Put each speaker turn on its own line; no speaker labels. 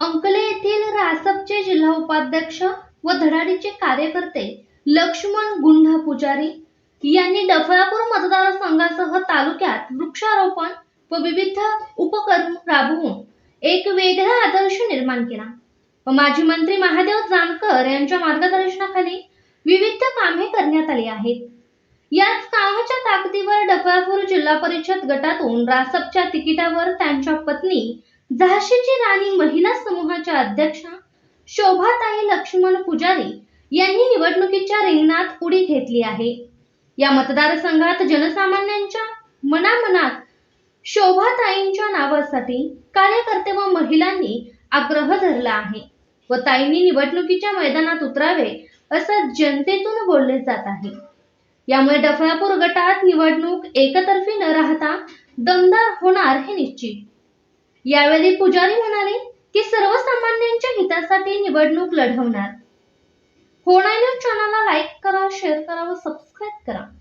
अंकले जिल्हा उपाध्यक्ष व धडाडीचे कार्यकर्ते लक्ष्मण गुंढा पुजारी यांनी डफळापूर मतदारसंघासह तालुक्यात वृक्षारोपण व विविध उपक्रम राबवून एक वेगळा आदर्श निर्माण केला. व माजी मंत्री महादेव जानकर यांच्या मार्गदर्शनाखाली विविध कामे करण्यात आली आहेत. याच कामाच्या ताकदीवर डफळापूर जिल्हा परिषद गटातून रासपच्या तिकिटावर त्यांच्या पत्नी झाशीची राणी महिला समूहाच्या अध्यक्षा शोभाताई लक्ष्मण पुजारी यांनी निवडणुकीच्या रिंगणात उडी घेतली आहे. या मतदारसंघात जनसामान्यांच्या मनामनात शोभाताईंच्या नावासाठी कार्यकर्ते व महिलांनी आग्रह धरला आहे व ताईंनी निवडणुकीच्या मैदानात उतरावे असं जनतेतून बोलले जात आहे. यामुळे डफळापूर गटात निवडणूक एकतर्फी न राहता दमदार होणार हे निश्चित. यावेळी पुजारी म्हणाले की सर्वसामान्यांच्या हितासाठी निवडणूक लढवणार. होणार चॅनलला लाईक करा शेअर करा व सबस्क्राईब करा.